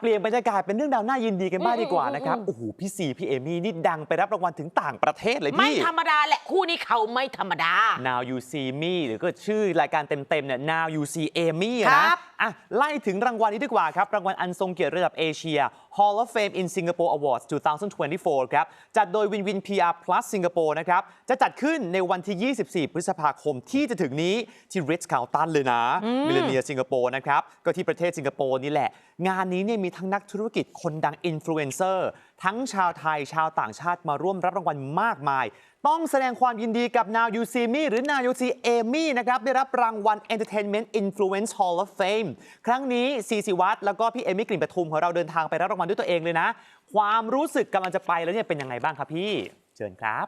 เปลี่ยนบรรยากาศเป็นเรื่องราวน่ายินดีกันบ้างอืมดีกว่านะครับอืมโอ้โหพี่ซีพี่เอมี่นี่ดังไปรับรางวัลถึงต่างประเทศเลยไม่พี่ธรรมดาแหละ คู่นี้เขาไม่ธรรมดา Now You See Me หรือก็ชื่อรายการเต็มๆเนี่ย Now You See Amy อะครันะบ อะไล่ถึงรางวัลนี้ดีกว่าครับ รางวัลอันทรงเกียรติระดับเอเชีย Hall of Fame in Singapore Awards 2024 ครับ จัดโดย Win Win PR Plus Singapore นะครับ จะจัดขึ้นในวันที่ 24 พฤษภาคมที่จะถึงนี้ ที่ Ritz Carlton เลยนะมิเลเนียสิงคโปร์นะครับ ก็ที่ประเทศสิงคโปร์นี่แหละ งานนี้เนี่ยมีทั้งนักธุรกิจคนดังอินฟลูเอนเซอร์ทั้งชาวไทยชาวต่างชาติมาร่วมรับรางวัลมากมาย ต้องแสดงความยินดีกับ Now You See Me หรือ Now You See Amy นะครับ ได้รับรางวัล Entertainment Influence Hall of Fame ครั้งนี้ซีซีวัตรแล้วก็พี่เอมี่กลิ่นปทุมของเราเดินทางไปรับรางวัลด้วยตัวเองเลยนะ ความรู้สึกกำลังจะไปแล้วเนี่ยเป็นยังไงบ้างครับพี่ เชิญครับ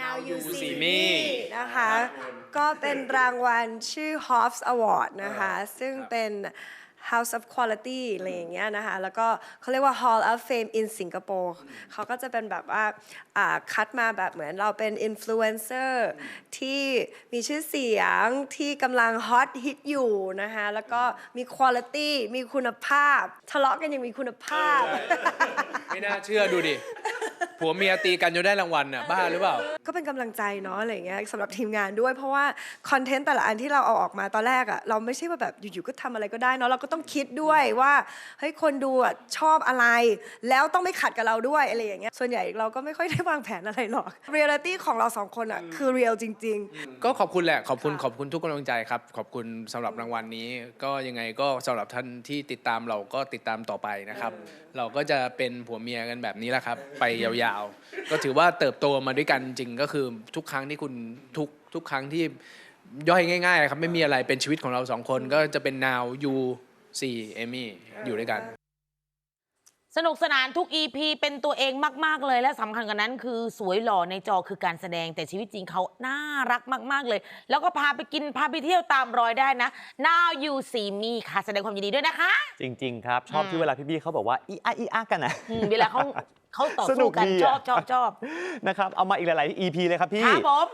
Now You You See See Me Me นะคะ ก็เป็นรางวัลชื่อ Hobbs Award นะคะ ซึ่งเป็น House of Quality อะไรอย่างเงี้ยนะคะ แล้วก็เขาเรียกว่า Hall of Fame in Singapore เขาก็จะเป็นแบบว่าคัดมาแบบเหมือนเราเป็นอินฟลูเอนเซอร์ที่มีชื่อเสียงที่กำลังฮอตฮิตอยู่นะคะ แล้วก็มีคุณ i t y มีคุณภาพ ทะเลาะกันยังมีคุณภาพ ไม่น่าเชื่อดูดิ ผัวเมียตีกันจนได้รางวัลน่ะบ้าหรือเปล่า ก็เป็นกำลังใจเนาะอะไรอย่างเงี้ยสำหรับทีมงานด้วย เพราะว่าคอนเทนต์แต่ละอันที่เราเอาออกมาตอนแรกอะเราไม่ใช่ว่าแบบอยู่ๆก็ทำอะไรก็ได้เนาะเราก็ต้องคิดด้วยว่าเฮ้ยคนดูอะชอบอะไร แล้วต้องไม่ขัดกับเราด้วยอะไรอย่างเงี้ยส่วนใหญ่เราก็ไม่ค่อยได้วางแผนอะไรหรอกเรียลลิตี้ของเราสองคนอะคือเรียลจริงๆก็ขอบคุณแหละขอบคุณขอบคุณทุกกำลังใจครับ ขอบคุณสำหรับรางวัลนี้ ก็ยังไงก็สำหรับท่านที่ติดตามเราก็ติดตามต่อไปนะครับ เราก็จะเป็นผัวเมียกันแบบนี้แหละครับ ไปยาวๆก็ถือว่าเติบโตมาด้วยกันจริงก็คือทุกครั้งที่คุณทุกทุกครั้งที่ย่อยง่ายๆครับไม่มีอะไรเป็นชีวิตของเราสองคนก็จะเป็นนาวยูซีเอมี่อยู่ด้วยกัน สนุกสนานทุก EP เป็นตัวเองมาก ๆ เลยและสำคัญกว่านั้นคือสวยหล่อในจอคือการแสดงแต่ชีวิตจริงเขาน่ารักมาก ๆ เลย แล้วก็พาไปกินพาไปเที่ยวตามรอยได้นะ Now You See Me ค่ะ แสดงความยินดีด้วยนะคะ จริง ๆ ครับ ชอบอืมที่เวลาพี่ๆเขาบอกว่าอีอาอีอากันนะ อืมเวลาเขา เขาต่อสนุสู้กกันดีชอะ อบชอบชอบนะครับ เอามาอีกหลาย ๆ EP เลยครับพี่ ครับผม